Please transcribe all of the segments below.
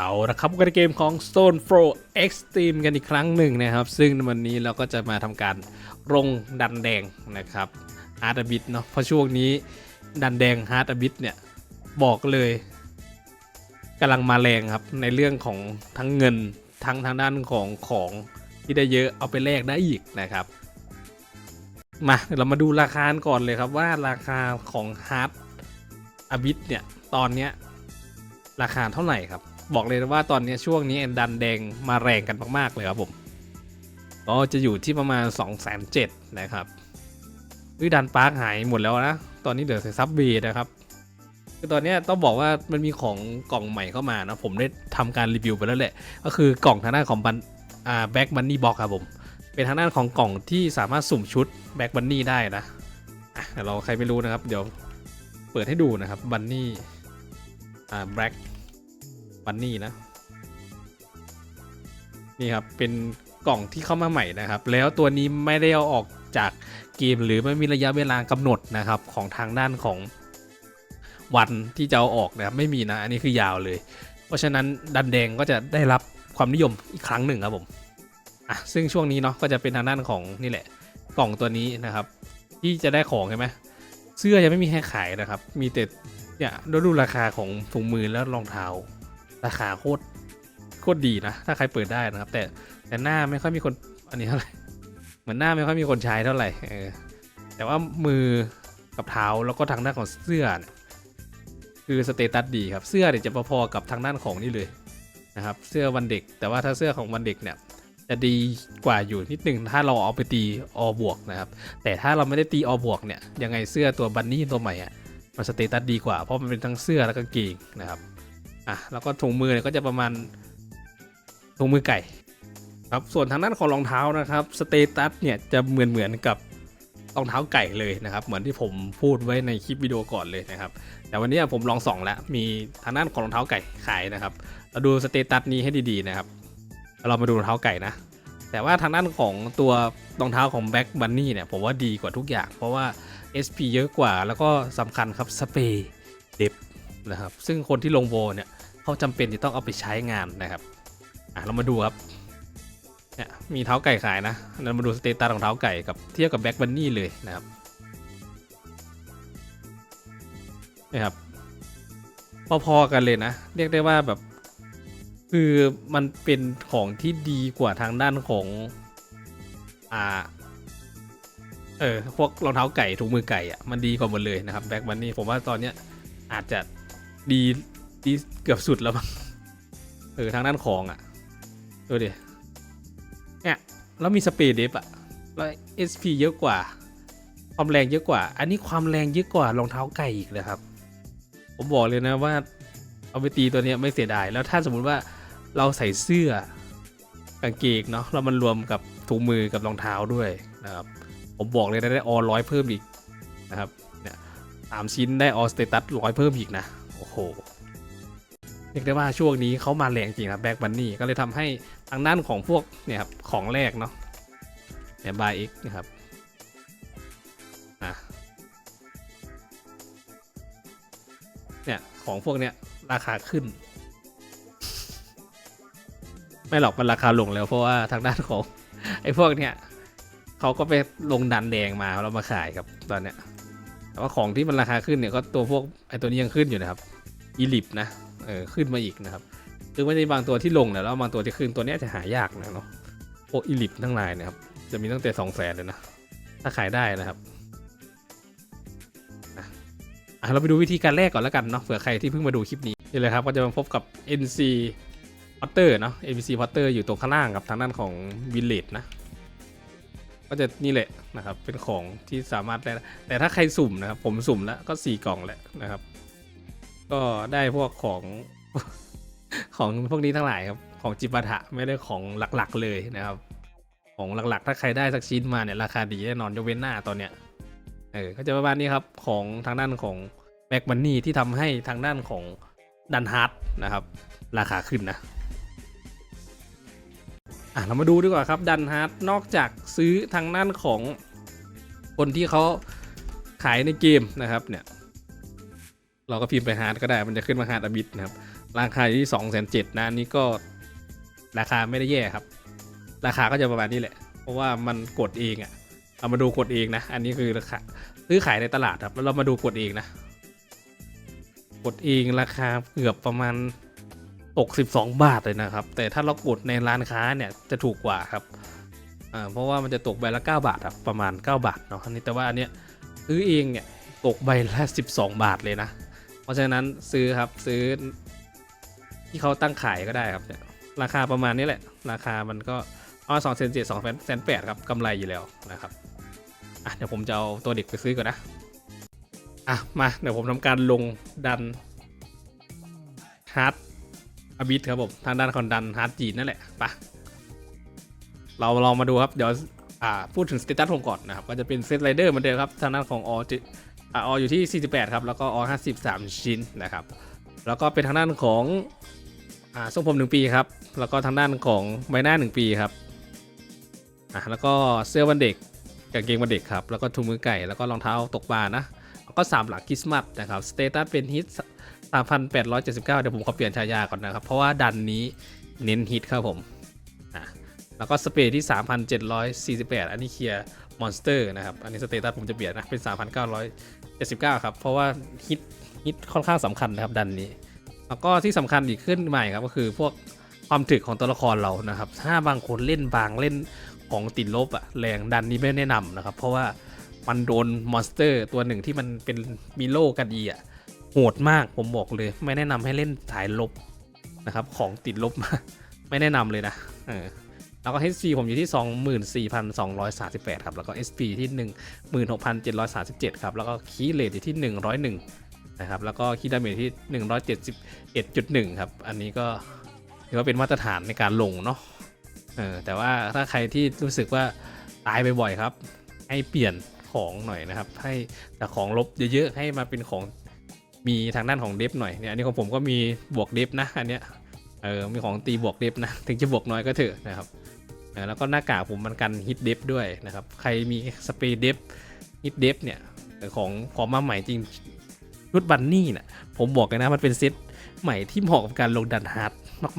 เอาละครับกันเกมของ Stone Throw Extreme กันอีกครั้งหนึ่งนะครับ ซึ่งวันนี้เราก็จะมาทำการลงดันแดงนะครับฮาร์ดบิทเนาะเพราะช่วงนี้ดันแดงฮาร์ดบิทเนี่ย บอกเลยกำลังมาแรงครับ ในเรื่องของทั้งเงินทั้งทางด้านของของที่ได้เยอะเอาไปแลกได้อีกนะครับ มาเดี๋ยวเรามาดูราคาก่อนเลยครับว่าราคาของฮาร์ดอบิทเนี่ยตอนเนี้ยราคาเท่าไหร่ครับ บอกเลยนะว่าตอนนี้ช่วงนี้ดันแดงมาแรงกันมากๆเลยครับผมก็จะอยู่ที่ประมาณ2 7 0 0 0นเนะครับวิดันปาร์คหายหมดแล้วนะ ตอนนี้เหลือแต่ซับบีนะครับคือตอนนี้ต้องบอกว่ามันมีของกล่องใหม่เข้ามานะ ผมได้ทำการรีวิวไปแล้วแหละ ก็คือกล่องทางด้านของบันอ่าแบ็กบันนี่บ็อกครับผม เป็นทางด้านของกล่องที่สามารถสุ่มชุดแบ็กบันนี่ได้นะเดี๋ยวเราใครไม่รู้นะครับ เดี๋ยวเปิดให้ดูนะครับบันนี่อ่าแบ็ก บันนี่นะ นี่ครับ เป็นกล่องที่เข้ามาใหม่นะครับ แล้วตัวนี้ไม่ได้เอาออกจากเกมหรือไม่มีระยะเวลากำหนดนะครับ ของทางด้านของวันที่จะเอาออกนะครับ ไม่มีนะ อันนี้คือยาวเลย เพราะฉะนั้นดันแดงก็จะได้รับความนิยมอีกครั้งหนึ่งครับผมอะซึ่งช่วงนี้เนาะก็จะเป็นทางด้านของนี่แหละ กล่องตัวนี้นะครับ ที่จะได้ของใช่ไหมเสื้อยังไม่มีให้ขายนะครับ มีแต่เนี่ยดูราคาของถุงมือแล้วรองเท้า ราคาโคตรโคตรดีนะ ถ้าใครเปิดได้นะครับ แต่แต่หน้าไม่ค่อยมีคนอันนี้เท่าไหร่เหมือนหน้าไม่ค่อยมีคนใช้เท่าไหร่เออแต่ว่ามือกับเท้าแล้วก็ทางด้านของเสื้อคือสเตตัสดีครับเสื้อเนี่ยจะพอๆกับทางด้านของนี่เลยนะครับ เสื้อวันเด็ก แต่ว่าถ้าเสื้อของวันเด็กเนี่ยจะดีกว่าอยู่นิดนึงถ้าเราเอาไปตีอบวกนะครับ แต่ถ้าเราไม่ได้ตีอบวกเนี่ยยังไงเสื้อตัวบันนี่ตัวใหม่อะมันสเตตัสดีกว่าเพราะมันเป็นทั้งเสื้อและกางเกงนะครับ อะแล้วก็ถุงมือเนี่ยก็จะประมาณถุงมือไก่ครับส่วนทางด้านของรองเท้านะครับสเตตัสเนี่ยจะเหมือนเหมือนกับรองเท้าไก่เลยนะครับ เหมือนที่ผมพูดไว้ในคลิปวิดีโอก่อนเลยนะครับ แต่วันนี้ผมลองส่องแล้วมีทางด้านของรองเท้าไก่ขายนะครับ เราดูสเตตัสนี้ให้ดีๆนะครับ เรามาดูรองเท้าไก่นะ แต่ว่าทางด้านของตัวรองเท้าของแบ็กบันนี่เนี่ยผมว่าดีกว่าทุกอย่าง เพราะว่า SP เยอะกว่าแล้วก็สำคัญครับสเปรย์เด็บนะครับซึ่งคนที่ลงโวเนี่ย เขาจำเป็นที่ต้องเอาไปใช้งานนะครับอะเรามาดูครับเนี่ยมีเท้าไก่ขายนะเรามาดูสเตตัสของเท้าไก่กับเทียบกับแบ็กบันนี่เลยนะครับนี่ครับพอๆกันเลยนะ เรียกได้ว่าแบบคือมันเป็นของที่ดีกว่าทางด้านของ อ่า เออ พวกรองเท้าไก่ถุงมือไก่อะมันดีกว่าหมดเลยนะครับแบ็กบันนี่ผมว่าตอนเนี้ยอาจจะดี ดีเกือบสุดแล้วมั้งเออทางด้านของอะ่ะดูดิเนี่ยแล้วมีสเปรย์เดฟอะแล้ว SP เยอะกว่า ความแรงเยอะกว่า อันนี้ความแรงเยอะกว่ารองเท้าไก่อีกเลยครับ ผมบอกเลยนะว่าเอาไปตีตัวเนี้ยไม่เสียดาย แล้วถ้าสมมุติว่าเราใส่เสื้อกางเกงเนาะแล้วมันรวมกับถุงมือกับรองเท้าด้วยนะครับ ผมบอกเลยนะได้ออร้อยเพิ่มอีกนะครับเนี่ยสามชิ้นได้ออสเตตัสร้อยเพิ่มอีกนะ โอ้โห รียกได้ว่าช่วงนี้เขามาแรงจริงครับแบ็กบันนี่ก็เลยทำให้ทางด้านของพวกเนี่ยครับของแรกเนาะเนี่ยบายเอ็กนะครับอะเนี่ยของพวกเนี้ยราคาขึ้น ไม่หรอกมันราคาลงแล้วเพราะว่าทางด้านของไอ้พวกเนี้ยเขาก็ไปลงดันแดงมาแล้วมาขายครับตอนเนี้ยแต่ว่าของที่มันราคาขึ้นเนี่ยก็ตัวพวกไอ้ตัวนี้ยังขึ้นอยู่นะครับอีลิปนะ เออขึ้นมาอีกนะครับคือไม่ได้บางตัวที่ลงแล้วบางตัวที่ขึ้นตัวนี้จะหายากนะเนาะพวกอีลิปทั้งหลายนะครับ จะมีตั้งแต่สองแสนเลยนะ ถ้าขายได้นะครับอะเราไปดูวิธีการแลกก่อนแล้วกันเนาะเผื่อใครที่เพิ่งมาดูคลิปนี้นี่เลยครับก็จะมาพบกับ NC Potter เนาะ NC Potter อยู่ตรงข้างล่างกับทางด้านของ Village นะก็จะนี่แหละนะครับเป็นของที่สามารถได้แต่ถ้าใครสุ่มนะครับผมสุ่มแล้วก็สี่กล่องแหละนะครับ ก็ได้พวกของของพวกนี้ทั้งหลายครับของจิปาถะไม่ได้ของหลักๆเลยนะครับ ของหลักๆ ถ้าใครได้สักชิ้นมาเนี่ยราคาดีแน่นอนยกเว้นหน้าตอนเนี้ยเออก็จะประมาณนี้ครับของทางด้านของแบ็กมันนี่ที่ทำให้ทางด้านของดันฮาร์ดนะครับ ราคาขึ้นนะอะเรามาดูดีกว่าครับดันฮาร์ดนอกจากซื้อทางด้านของคนที่เขาขายในเกมนะครับเนี่ย เราก็พิมพ์ไปฮาร์ดก็ได้ มันจะขึ้นมาฮาร์ดอบิทนะครับ ราคาอยู่ที่สองแสนเจ็ดนะอันนี้ก็ราคาไม่ได้แย่ครับ ราคาก็จะประมาณนี้แหละ เพราะว่ามันกดเองอะเอามาดูกดเองนะ อันนี้คือราคาซื้อขายในตลาดครับ แล้วเรามาดูกดเองนะ กดเองราคาเกือบประมาณตก 12 บาทเลยนะครับ แต่ถ้าเรากดในร้านค้าเนี่ยจะถูกกว่าครับอ่าเพราะว่ามันจะตกใบละ 9 บาทครับประมาณ 9 บาทเนาะอันนี้แต่ว่าอันเนี้ยซื้อเองเนี่ยตกใบละ 12 บาทเลยนะ ราะฉะนั้นซื้อครับซื้อที่เขาตั้งขายก็ได้ครับ ราคาประมาณนี้แหละ ราคามันก็อ๋อสองเซนเจ็ดสองแสนแปดครับกำไรอยู่แล้วนะครับอะเดี๋ยวผมจะเอาตัวเด็กไปซื้อก่อนนะอะมาเดี๋ยวผมทำการลงดันฮาร์ดอบิทครับผมทางด้านคอนดันฮาร์ดจีนนั่นแหละไปะเราลองมาดูครับเดี๋ยวอ่าพูดถึงสเตตัสผมก่อนนะครับก็จะเป็นเซตไรเดอร์เหมือนเดิมครับทางด้านของออ อออยู่ที่ 48 ครับ แล้วก็ออ53 ชิ้นนะครับ แล้วก็เป็นทางด้านของอ่าทรงผม 1 ปีครับ แล้วก็ทางด้านของใบหน้า 1 ปีครับอ่าแล้วก็เสื้อวันเด็กกางเกงวันเด็กครับ แล้วก็ถุงมือไก่ แล้วก็รองเท้าตกปลานะ แล้วก็ 3 หลักคริสต์มาสนะครับ สเตตัสเป็นฮิต 3,879 เดี๋ยวผมขอเปลี่ยนฉายาก่อนนะครับ เพราะว่าดันนี้เน้นฮิตครับผมอ่าแล้วก็สเปรย์ที่ 3,748 อันนี้เคลียร์มอนสเตอร์นะครับ อันนี้สเตตัสผมจะเปลี่ยนนะ เป็น 3,900 79 ครับ เพราะว่าฮิตฮิตค่อนข้างสำคัญนะครับดันนี้ แล้วก็ที่สำคัญอีกขึ้นใหม่ครับก็คือพวกความถึกของตัวละครเรานะครับ ถ้าบางคนเล่นบางเล่นของติดลบอะแรงดันนี้ไม่แนะนำนะครับ เพราะว่ามันโดนมอนสเตอร์ตัวหนึ่งที่มันเป็นมีโลกันดีอะโหดมากผมบอกเลย ไม่แนะนำให้เล่นสายลบนะครับ ของติดลบมา ไม่แนะนำเลยนะเออ แล้วก็ HP ผมอยู่ที่ 24,238 ครับ แล้วก็ SP ที่ 16,737 ครับ แล้วก็คีย์เลทอยู่ที่ 101 นะครับ แล้วก็คีย์ดาเมจที่ 171.1 ครับ อันนี้ก็ถือว่าเป็นมาตรฐานในการลงเนาะ เออ แต่ว่าถ้าใครที่รู้สึกว่าตายบ่อยๆครับ ให้เปลี่ยนของหน่อยนะครับ ให้แต่ของลบเยอะๆ ให้มาเป็นของมีทางด้านของเดฟหน่อย เนี่ย อันนี้ของผมก็มีบวกเดฟนะ อันเนี้ย เออ มีของตีบวกเดฟนะ ถึงจะบวกน้อยก็เถอะนะครับ แล้วก็หน้ากากผมมันกันฮิตเดฟด้วยนะครับ ใครมีสเปรย์เดฟฮิตเดฟเนี่ยของของมาใหม่จริงชุดบันนี่น่ะผมบอกเลยนะมันเป็นเซตใหม่ที่เหมาะกับการลงดันฮาร์ด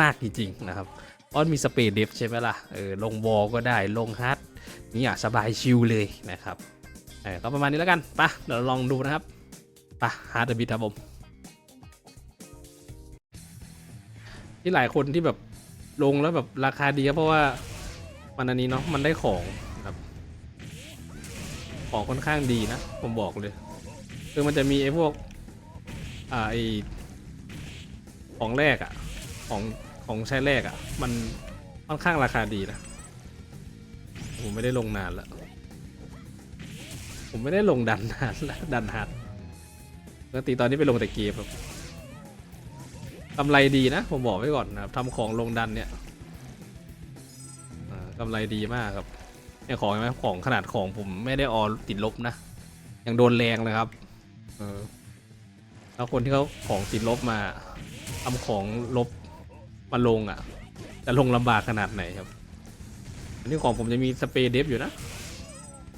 มาก ๆ จริง ๆ นะครับเพราะมันมีสเปรย์เดฟใช่ไหมล่ะเออลงวอลก็ได้ลงฮาร์ดนี่อะสบายชิลเลยนะครับเออก็ประมาณนี้แล้วกันปะเดี๋ยวลองดูนะครับไปฮาร์ดบิทครับผมที่หลายคนที่แบบลงแล้วแบบราคาดีเพราะว่า มันอันนี้เนาะมันได้ของครับ ของค่อนข้างดีนะ ผมบอกเลย คือมันจะมีไอ้พวก อ่าไอของแรกอะของของใช้แรกอะมันค่อนข้างราคาดีนะผมไม่ได้ลงนานแล้ว ผมไม่ได้ลงดันนานแล้วดันฮัดปกติตอนนี้ไปลงแต่เกมครับกำไรดีนะ ผมบอกไว้ก่อนนะครับทำของลงดันเนี่ย กำไรดีมากครับเนี่ยของเห็นไหมของขนาดของผมไม่ได้ออติดลบนะยังโดนแรงเลยครับ เออ แล้วคนที่เขาของติดลบมาทำของลบมาลงอะจะลงลำบากขนาดไหนครับ อันนี้ของผมจะมีสเปรย์เดฟอยู่นะ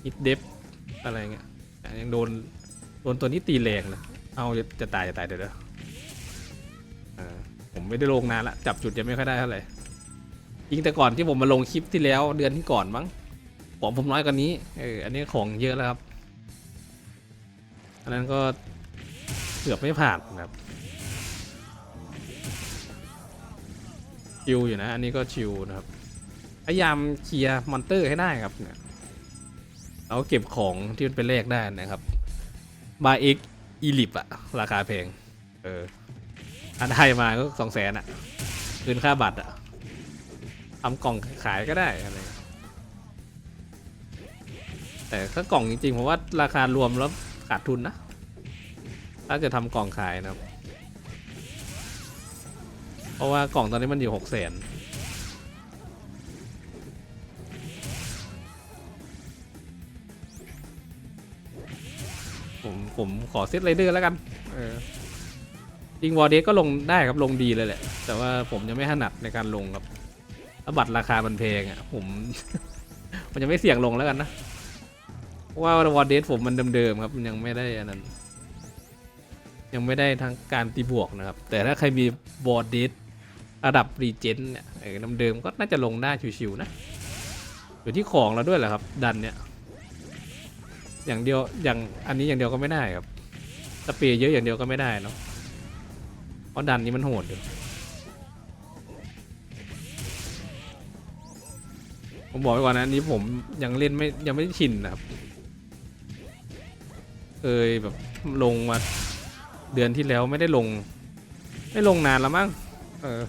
ฮิตเดฟอะไรเงี้ยยังโดนโดนตัวนี้ตีแรงนะเอาจะจะตายจะตายเดี๋ยวเดี๋ยวอ่าผมไม่ได้ลงนานละจับจุดยังไม่ค่อยได้เท่าไหร่ ยิงแต่ก่อนที่ผมมาลงคลิปที่แล้วเดือนที่ก่อนมั้งของผมน้อยกว่านี้เอออันนี้ของเยอะแล้วครับ อันนั้นก็เกือบไม่ผ่านนะครับชิวอยู่นะ อันนี้ก็ชิวนะครับพยายามเคลียร์มอนเตอร์ให้ได้ครับเนี่ยแล้วเก็บของที่มันเป็นเลขได้นะครับบาเอ็กอีลิปอะราคาแพงเอออันได้มาก็สองแสนอะคืนค่าบัตรอะ ทำกล่องขายก็ได้อะไรแต่ถ้ากล่องจริงๆผมว่าราคารวมแล้วขาดทุนนะ ถ้าจะทำกล่องขายนะครับเพราะว่ากล่องตอนนี้มันอยู่หกแสนผมผมขอเซตไรเดอร์แล้วกัน เออจริงวอร์เดก็ลงได้ครับลงดีเลยแหละ แต่ว่าผมยังไม่ถนัดในการลงครับถ้า บัตรราคามันแพงอะผม มันยังไม่เสี่ยงลงแล้วกันนะเพราะว่าวอร์เดสผมมันเดิมๆครับ มันยังไม่ได้อันนั้น ยังไม่ได้ทั้งการตีบวกนะครับ แต่ถ้าใครมีบอร์ดเดสระดับรีเจนเนี่ยเออน้ำเดิมก็น่าจะลงได้ชิวๆนะอยู่ที่ของเราด้วยแหละครับ ดันเนี่ย อย่างเดียวอย่างอันนี้อย่างเดียวก็ไม่ได้ครับสเปรย์เยอะอย่างเดียวก็ไม่ได้เนาะเพราะดันนี้มันโหดอยู่ ผมบอกไว้ก่อนนะอันนี้ผมยังเล่นไม่ยังไม่ชินนะครับ เคยแบบลงมาเดือนที่แล้วไม่ได้ลง ไม่ลงนานแล้วมั้งเออ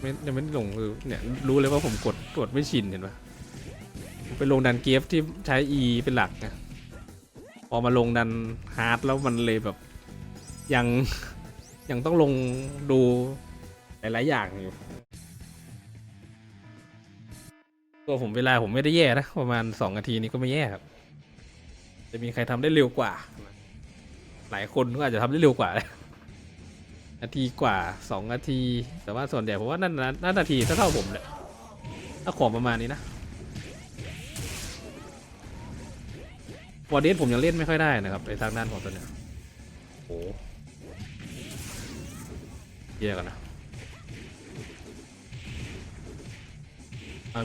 ไม่ยังไม่ได้ลงคือเนี่ยรู้เลยว่าผมกดกดไม่ชินเห็นปะไปลงดันเกฟที่ใช้ E เป็นหลักไงพอมาลงดันฮาร์ดแล้วมันเลยแบบ ยังยังต้องลงดู หลาย ๆ อย่างอยู่ตัวผมเวลาผมไม่ได้แย่นะ ประมาณสองนาทีนี้ก็ไม่แย่ครับ จะมีใครทำได้เร็วกว่า หลายคนก็อาจจะทำได้เร็วกว่านาทีกว่าสองนาที แต่ว่าส่วนใหญ่ผมว่านั่นนั่นนาทีเท่าๆผมแหละถ้าของประมาณนี้นะวอร์เดสผมยังเล่นไม่ค่อยได้นะครับในทางด้านของตัวเนี้ยโอ้เยี่กันนะ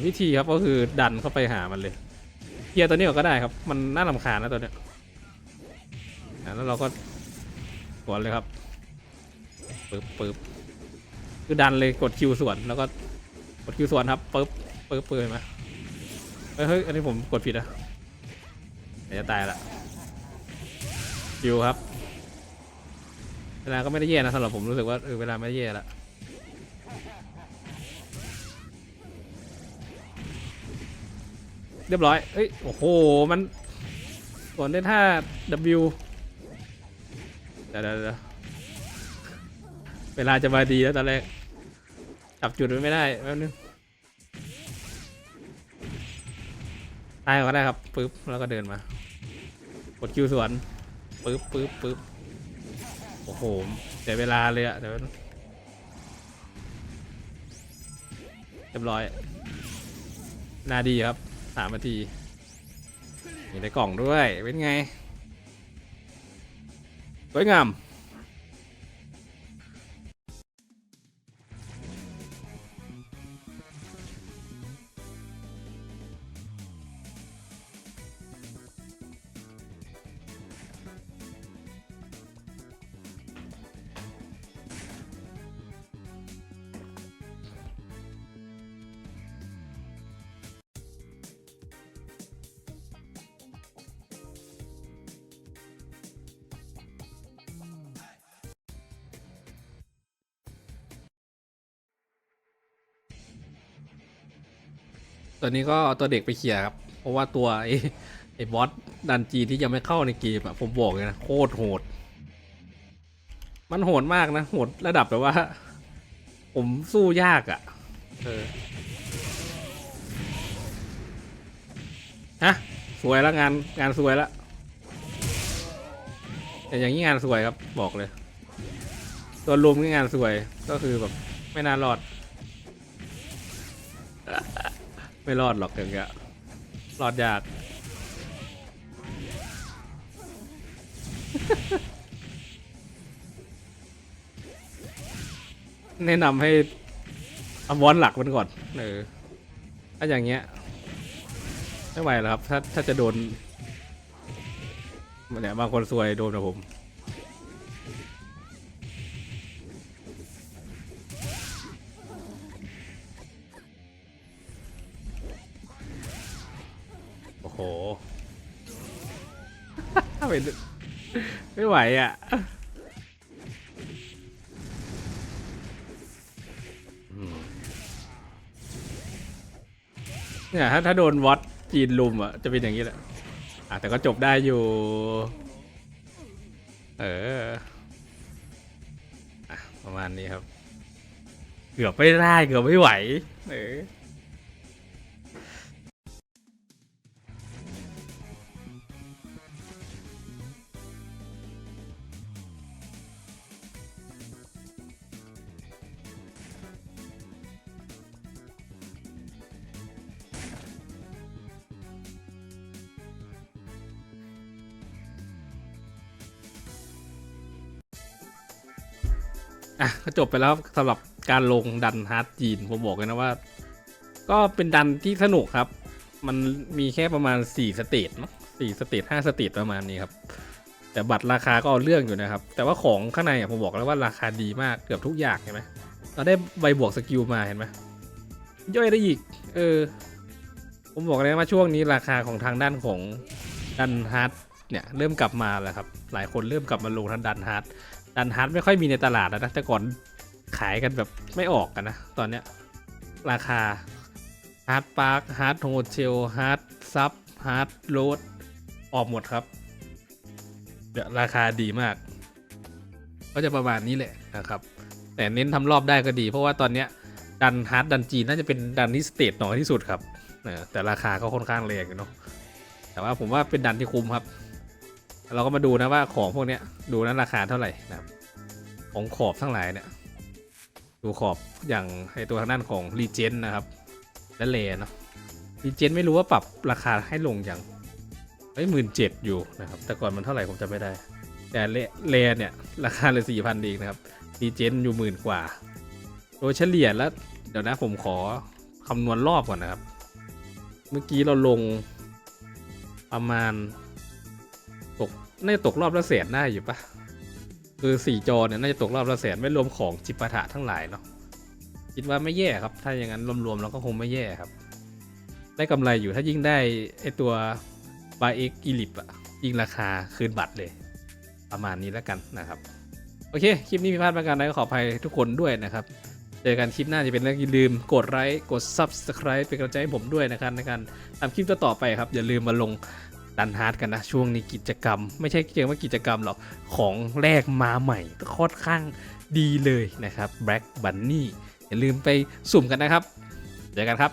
วิธีครับก็คือดันเข้าไปหามันเลยเกียร์ตัวนี้ก็ได้ครับ มันน่าลำคาญนะตัวเนี้ยแล้วเราก็สวนเลยครับปึ๊บปึ๊บคือดันเลยกดคิวสวนแล้วก็กดคิวสวนครับปึ๊บปึ๊บปึ๊บเห็นไหมเฮ้ยอันนี้ผมกดผิดอะเดี๋ยวจะตายละคิวครับเวลาก็ไม่ได้แย่นะสำหรับผมรู้สึกว่าเออเวลาไม่ได้แย่ละ เรียบร้อยเอ้ย โอ้โห มันสวนได้ท่า W เดี๋ยวเดี๋ยวเดี๋ยวเวลาจะมาดีแล้วตอนแรก จับจุดไม่ได้แป๊บนึงตายก็ได้ครับปึ๊บ แล้วก็เดินมา กดคิวสวนปึ๊บปึ๊บปึ๊บโอ้โหเสียวเวลาเลยอะเดี๋ยวเรียบร้อย นาดีครับ สามนาทีมีในกล่องด้วยเป็นไงสวยงาม ตอนนี้ก็เอาตัวเด็กไปเคลียร์ครับ เพราะว่าตัวไอ้ไอ้บอสดันจีที่ยังไม่เข้าในเกมอะผมบอกเลยนะโคตรโหด มันโหดมากนะ โหดระดับแบบว่า ผมสู้ยากอะ่ะเออฮะสวยแล้วงานงานสวยแล้วแต่อย่างนี้งานสวยครับบอกเลย ตัวรวมก็งานสวยก็คือแบบไม่น่ารอด ไม่รอดหรอกอย่างเงี้ยรอดยาก แนะนำให้เอาวอนหลักมันก่อนเออถ้าอย่างเงี้ยไม่ไหวแล้วครับ ถ้าถ้าจะโดนเนี่ยบางคนซวยโดนกับผม ไม่ไหวอะเนี่ยถ้าถ้าโดนวอตจีนลุมอะจะเป็นอย่างนี้แหละอะแต่ก็จบได้อยู่ เอออะประมาณนี้ครับ เกือบไม่ได้เกือบไม่ไหว เออ อะก็จบไปแล้วสำหรับการลงดันฮาร์ดจีนผมบอกเลยนะว่า ก็เป็นดันที่สนุกครับ มันมีแค่ประมาณ4สเตจเนาะสี่สเตจห้าสเตจประมาณนี้ครับ แต่บัตรราคาก็เอาเรื่องอยู่นะครับ แต่ว่าของข้างในอะผมบอกแล้วว่าราคาดีมากเกือบทุกอย่างเห็นไหมเราได้ใบบวกสกิลมาเห็นไหมย่อยได้อีก เออ ผมบอกเลยว่าช่วงนี้ราคาของทางด้านของดันฮาร์ดเนี่ยเริ่มกลับมาแล้วครับ หลายคนเริ่มกลับมาลงทางดันฮาร์ด ดันฮาร์ดไม่ค่อยมีในตลาดแล้วนะแต่ก่อนขายกันแบบไม่ออกกันนะ ตอนเนี้ยราคาฮาร์ดพาร์คฮาร์ดโฮเทลฮาร์ดซับฮาร์ดโรดออกหมดครับเดี๋ยวราคาดีมาก ก็จะประมาณนี้แหละนะครับ แต่เน้นทำรอบได้ก็ดี เพราะว่าตอนเนี้ยดันฮาร์ดดันจีนน่าจะเป็นดันที่สเตทน้อยที่สุดครับแต่ราคาก็ค่อนข้างแรงเนาะแต่ว่าผมว่าเป็นดันที่คุ้มครับ เราก็มาดูนะว่าของพวกเนี้ยดูนั้นราคาเท่าไหร่นะครับของขอบทั้งหลายเนี่ยดูขอบอย่างไอตัวทางด้านของรีเจนนะครับและเลเนาะรีเจนไม่รู้ว่าปรับราคาให้ลงอย่างเฮ้ยหมื่นเจ็ดอยู่นะครับ แต่ก่อนมันเท่าไหร่ผมจำไม่ได้ แต่เลเลเนี่ยราคาเลยสี่พันเองนะครับรีเจนอยู่หมื่นกว่า โดยเฉลี่ยแล้วเดี๋ยวนะผมขอคำนวณรอบก่อนนะครับ เมื่อกี้เราลงประมาณ น่าจะตกรอบละแสนได้อยู่ปะคือสี่จอเนี่ยน่าจะตกรอบละแสนไม่รวมของจิปาถะทั้งหลายเนาะคิดว่าไม่แย่ครับ ถ้าอย่างนั้นรวมๆแล้วก็คงไม่แย่ครับ ได้กำไรอยู่ถ้ายิ่งได้ไอตัวบาเอ็กอีลิปอะยิ่งราคาคืนบัตรเลย ประมาณนี้แล้วกันนะครับ โอเค คลิปนี้มีพลาดประการใดก็ขออภัยทุกคนด้วยนะครับ เจอกันคลิปหน้าจะเป็นเรื่องอย่าลืมกดไลค์กด Subscribe เป็นกำลังใจให้ผมด้วยนะครับในการทำคลิปต่อๆไปครับ อย่าลืมมาลง ดันฮาร์ดกันนะ ช่วงนี้กิจกรรม ไม่ใช่เพียวกับกิจกรรมหรอก ของแรกมาใหม่ค่อนข้างดีเลยนะครับ Black Bunny อย่าลืมไปสุ่มกันนะครับ เจอกันครับ